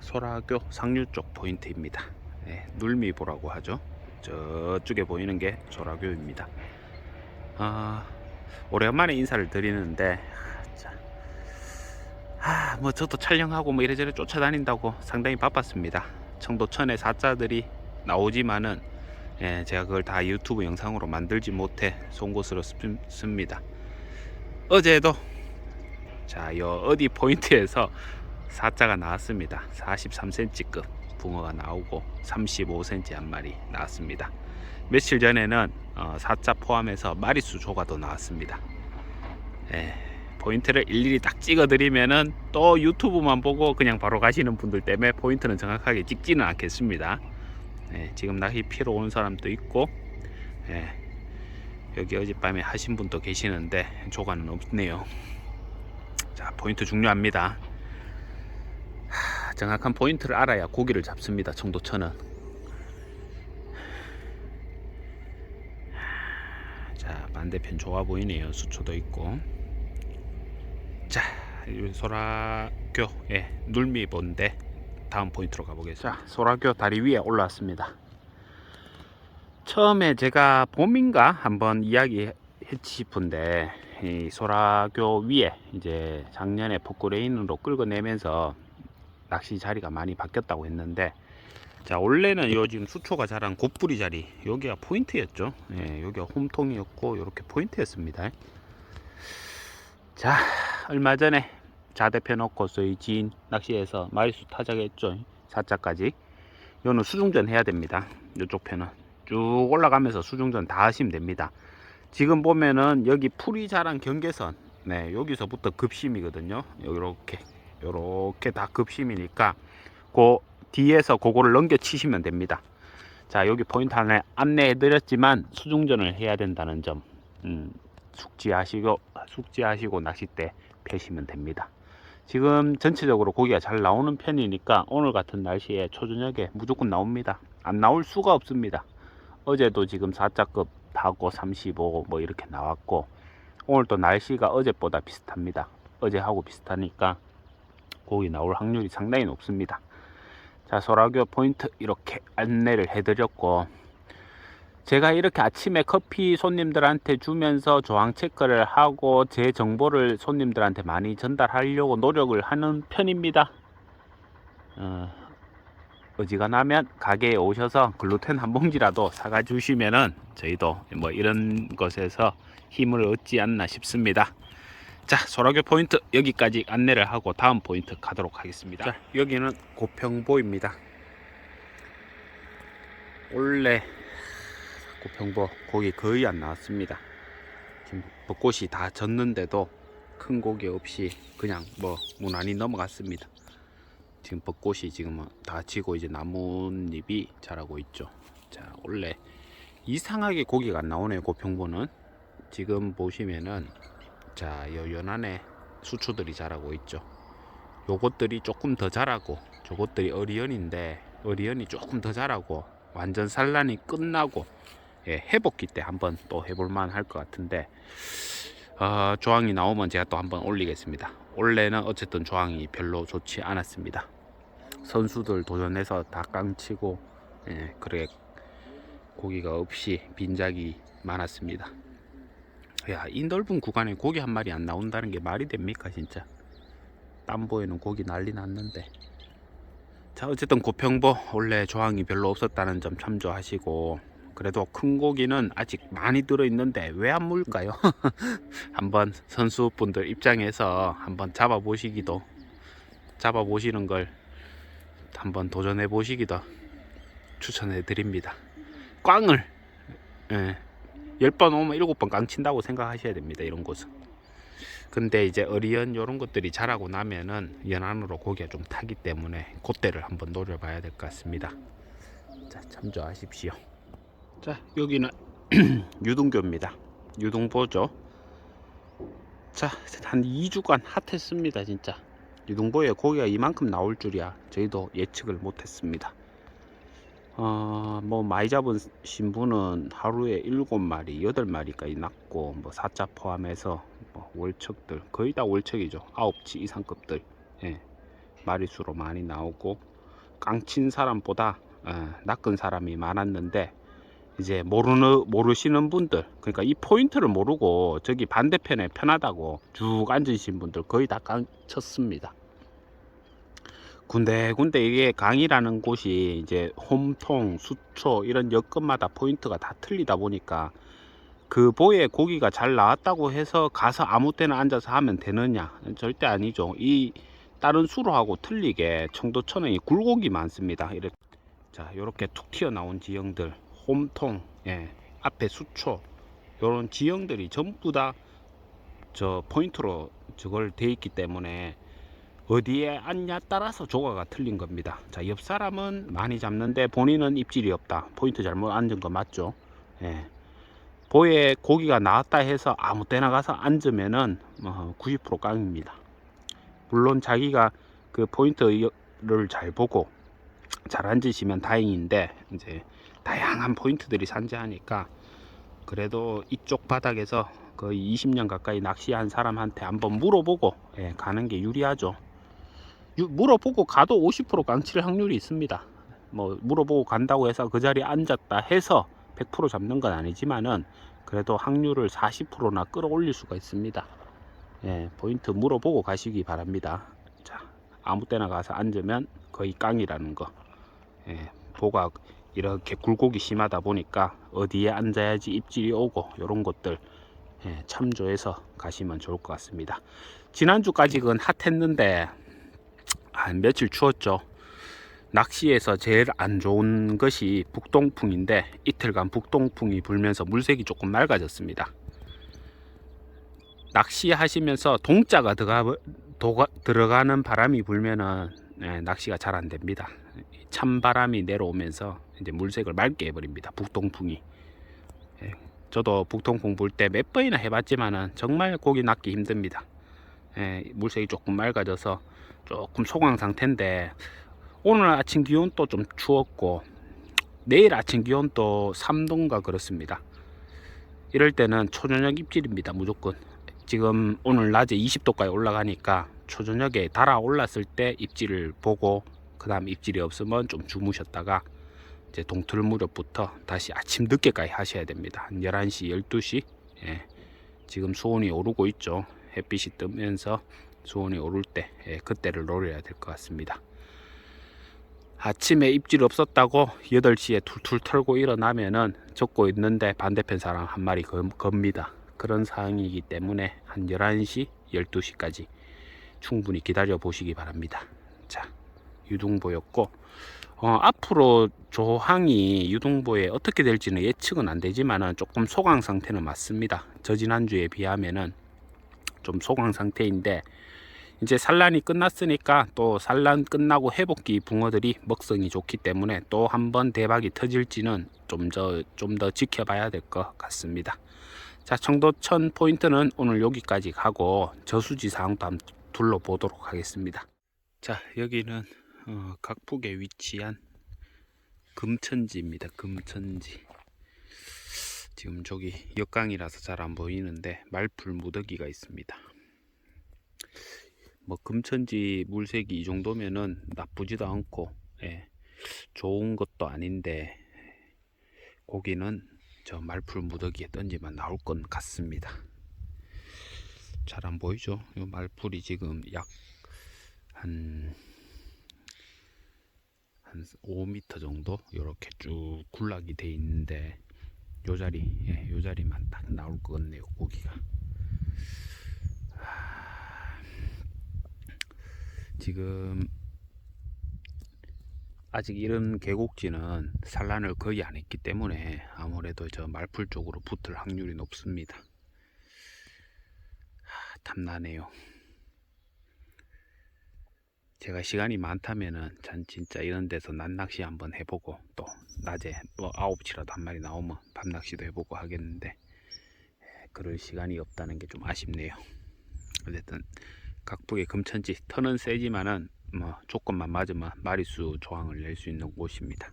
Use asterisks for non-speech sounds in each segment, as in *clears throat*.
소라교 상류 쪽 포인트입니다. 네, 눌미보라고 하죠. 저쪽에 보이는 게 소라교입니다. 아, 오래간만에 인사를 드리는데, 아, 뭐 저도 촬영하고 뭐 이래저래 쫓아다닌다고 상당히 바빴습니다. 청도천의 사자들이 나오지만은 예, 제가 그걸 다 유튜브 영상으로 만들지 못해 송곳스럽습니다. 어제도 자, 요 어디 포인트에서 사자가 나왔습니다. 43cm급 붕어가 나오고 35cm 한 마리 나왔습니다. 며칠 전에는 어, 사자 포함해서 마리수 조가도 나왔습니다. 예, 포인트를 일일이 딱 찍어 드리면은 또 유튜브만 보고 그냥 바로 가시는 분들 때문에 포인트는 정확하게 찍지는 않겠습니다. 예, 지금 낚시 피러 온 사람도 있고 예, 여기 어젯밤에 하신 분도 계시는데 조가는 없네요. 자 포인트 중요합니다. 하, 정확한 포인트를 알아야 고기를 잡습니다. 청도천은. 자 반대편 좋아 보이네요. 수초도 있고. 자이 소라교 예 눌미본데 다음 포인트로 가보겠습니다. 자, 소라교 다리 위에 올라왔습니다. 처음에 제가 봄인가 한번 이야기했지 싶은데 이 소라교 위에 이제 작년에 포크레인으로 끌어내면서 낚시 자리가 많이 바뀌었다고 했는데 자 원래는 요 지금 수초가 자란 곱부리 자리 여기가 포인트였죠. 예, 여기가 홈통이었고 이렇게 포인트였습니다. 자 얼마 전에 자대 펴 놓고 저희 지인 낚시에서 마리수 타작했죠. 사자까지. 요는 수중전 해야 됩니다. 이쪽 편은 쭉 올라가면서 수중전 다 하시면 됩니다. 지금 보면은 여기 풀이 자란 경계선. 네 여기서부터 급심이거든요. 요렇게 요렇게 다 급심이니까 그 뒤에서 그거를 넘겨 치시면 됩니다 자 여기 포인트 하나 안내해 드렸지만 수중전을 해야 된다는 점 음, 숙지하시고 숙지하시고 낚싯대 펴시면 됩니다 지금 전체적으로 고기가 잘 나오는 편이니까 오늘 같은 날씨에 초저녁에 무조건 나옵니다. 안 나올 수가 없습니다. 어제도 지금 4자급 하고 35 뭐 이렇게 나왔고 오늘도 날씨가 어제보다 비슷합니다. 어제하고 비슷하니까 고기 나올 확률이 상당히 높습니다. 자 소라교 포인트 이렇게 안내를 해드렸고 제가 이렇게 아침에 커피 손님들한테 주면서 조항 체크를 하고 제 정보를 손님들한테 많이 전달하려고 노력을 하는 편입니다. 어, 어지간하면 가게에 오셔서 글루텐 한 봉지라도 사가 주시면은 저희도 뭐 이런 것에서 힘을 얻지 않나 싶습니다. 자, 소라교 포인트 여기까지 안내를 하고 다음 포인트 가도록 하겠습니다. 자, 여기는 고평보입니다. 원래 고평보 고기 거의 안 나왔습니다. 지금 벚꽃이 다 졌는데도 큰 고기 없이 그냥 뭐 무난히 넘어갔습니다. 지금 벚꽃이 지금 다 지고 이제 나뭇잎이 자라고 있죠. 자 원래 이상하게 고기가 안 나오네요. 고평보는 지금 보시면은 자 요 연안에 수초들이 자라고 있죠. 요것들이 조금 더 자라고 저것들이 어리연인데 어리연이 조금 더 자라고 완전 산란이 끝나고 예, 해복기 때 한번 또 해볼만 할 것 같은데 어, 조항이 나오면 제가 또 한번 올리겠습니다. 원래는 어쨌든 조항이 별로 좋지 않았습니다. 선수들 도전해서 다 깡치고 예, 그래 고기가 없이 빈작이 많았습니다. 야, 이 넓은 구간에 고기 한 마리 안 나온다는 게 말이 됩니까, 진짜? 땀보에는 고기 난리 났는데. 자, 어쨌든 고평보 원래 조항이 별로 없었다는 점 참조하시고 그래도 큰 고기는 아직 많이 들어 있는데 왜 안 물까요? *laughs* 한번 선수분들 입장에서 한번 잡아 보시기도 잡아 보시는 걸 한번 도전해 보시기도 추천해 드립니다. 꽝을 예, 10번 오면 7번 꽝 친다고 생각하셔야 됩니다. 이런 곳은. 근데 이제 어리연 이런 것들이 자라고 나면은 연안으로 고기가 좀 타기 때문에 그때를 한번 노려봐야 될 것 같습니다. 자, 참조하십시오. 자, 여기는 *clears throat* 유동교입니다. 유동보죠. 자, 한 2주간 핫했습니다, 진짜. 유동보에 고기가 이만큼 나올 줄이야. 저희도 예측을 못했습니다. 어, 뭐 많이 잡으신 분은 하루에 7마리, 8마리까지 났고 뭐 사자 포함해서 뭐 월척들 거의 다 월척이죠. 9치 이상급들. 예. 마리수로 많이 나오고 깡친 사람보다 어, 낚은 사람이 많았는데 이제 모르는 모르시는 분들 그러니까 이 포인트를 모르고 저기 반대편에 편하다고 쭉 앉으신 분들 거의 다 깡쳤습니다. 군데군데 이게 강이라는 곳이 이제 홈통, 수초 이런 여건마다 포인트가 다 틀리다 보니까 그 보에 고기가 잘 나왔다고 해서 가서 아무 때나 앉아서 하면 되느냐? 절대 아니죠. 이 다른 수로하고 틀리게 청도천에 굴곡이 많습니다. 이렇게. 자 이렇게 툭 튀어나온 지형들. 홈통 예, 앞에 수초. 이런 지형들이 전부 다 저 포인트로 저걸 돼 있기 때문에 어디에 앉냐 따라서 조가가 틀린 겁니다 자 옆 사람은 많이 잡는데 본인은 입질이 없다 포인트 잘못 앉은 거 맞죠 예. 보에 고기가 나왔다 해서 아무 때나 가서 앉으면은 뭐90% 깡입니다. 물론 자기가 그 포인트를 잘 보고 잘 앉으시면 다행인데 이제 다양한 포인트들이 산재하니까 그래도 이쪽 바닥에서 거의 20년 가까이 낚시한 사람한테 한번 물어보고 예, 가는 게 유리하죠. 유- 물어보고 가도 50% 깡칠 확률이 있습니다. 뭐 물어보고 간다고 해서 그 자리에 앉았다 해서 100% 잡는 건 아니지만은 그래도 확률을 40%나 끌어올릴 수가 있습니다. 예, 포인트 물어보고 가시기 바랍니다. 자, 아무 때나 가서 앉으면 거의 깡이라는 거. 예, 보가 이렇게 굴곡이 심하다 보니까 어디에 앉아야지 입질이 오고 이런 것들 예, 참조해서 가시면 좋을 것 같습니다. 지난주까지는 핫했는데 한 며칠 추웠죠. 낚시에서 제일 안 좋은 것이 북동풍인데 이틀간 북동풍이 불면서 물색이 조금 맑아졌습니다. 낚시하시면서 동자가 들어가, 도가, 들어가는 바람이 불면은 예, 낚시가 잘 안 됩니다. 찬바람이 내려오면서 이제 물색을 맑게 해버립니다. 북동풍이. 예, 저도 북동풍 불 때 몇 번이나 해봤지만은 정말 고기 낚기 힘듭니다. 예, 물색이 조금 맑아져서 조금 소강 상태인데 오늘 아침 기온 또 좀 추웠고 내일 아침 기온 또 3도인가 그렇습니다. 이럴 때는 초저녁 입질입니다. 무조건. 지금 오늘 낮에 20도까지 올라가니까 초저녁에 달아 올랐을 때 입질을 보고 그 다음 입질이 없으면 좀 주무셨다가 이제 동틀 무렵부터 다시 아침 늦게까지 하셔야 됩니다. 한 11시, 12시. 예. 지금 수온이 오르고 있죠. 햇빛이 뜨면서 수온이 오를 때 예, 그때를 노려야 될 것 같습니다. 아침에 입질 없었다고 8시에 툴툴 털고 일어나면은 적고 있는데 반대편 사람 한 마리 검, 겁니다. 그런 상황이기 때문에 한 11시, 12시까지 충분히 기다려 보시기 바랍니다. 자, 유동보였고, 어, 앞으로 조항이 유동보에 어떻게 될지는 예측은 안 되지만은 조금 소강 상태는 맞습니다. 저 지난주에 비하면은 좀 소강 상태인데, 이제 산란이 끝났으니까 또 산란 끝나고 회복기 붕어들이 먹성이 좋기 때문에 또 한 번 대박이 터질지는 좀 더 좀 더 지켜봐야 될 것 같습니다. 자 청도천 포인트는 오늘 여기까지 가고 저수지 상황도 한번 둘러보도록 하겠습니다. 자 여기는 어, 각북에 위치한 금천지입니다. 금천지. 지금 저기 역강이라서 잘 안 보이는데 말풀 무더기가 있습니다. 뭐 금천지 물색이 이 정도면은 나쁘지도 않고 예, 좋은 것도 아닌데 고기는 저 말풀 무더기에 던지면 나올 건 같습니다. 잘 안 보이죠? 이 말풀이 지금 약 한한 5m 정도 이렇게 쭉 군락이 돼 있는데 요 자리 예, 요 자리만 딱 나올 것 같네요 고기가 지금 아직 이런 계곡지는 산란을 거의 안 했기 때문에 아무래도 저 말풀 쪽으로 붙을 확률이 높습니다. 하, 탐나네요. 제가 시간이 많다면은 전 진짜 이런 데서 낮낚시 한번 해보고 또 낮에 뭐 9시라도 한 마리 나오면 밤낚시도 해보고 하겠는데 에, 그럴 시간이 없다는 게 좀 아쉽네요. 어쨌든 각북의 금천지 터는 세지만은 뭐 조건만 맞으면 마리수 조항을 낼 수 있는 곳입니다.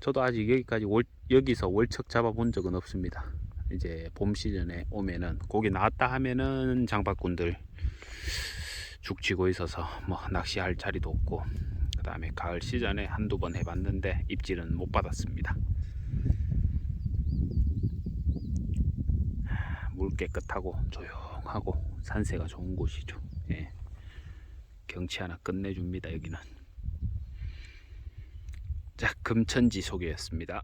저도 아직 여기까지 월, 여기서 월척 잡아본 적은 없습니다. 이제 봄 시즌에 오면은 고기 나왔다 하면은 장바꾼들 죽치고 있어서 뭐 낚시할 자리도 없고 그 다음에 가을 시즌에 한두 번 해봤는데 입질은 못 받았습니다. 물 깨끗하고 조용하고 산세가 좋은 곳이죠. 예. 경치 하나 끝내줍니다 여기는. 자 금천지 소개였습니다.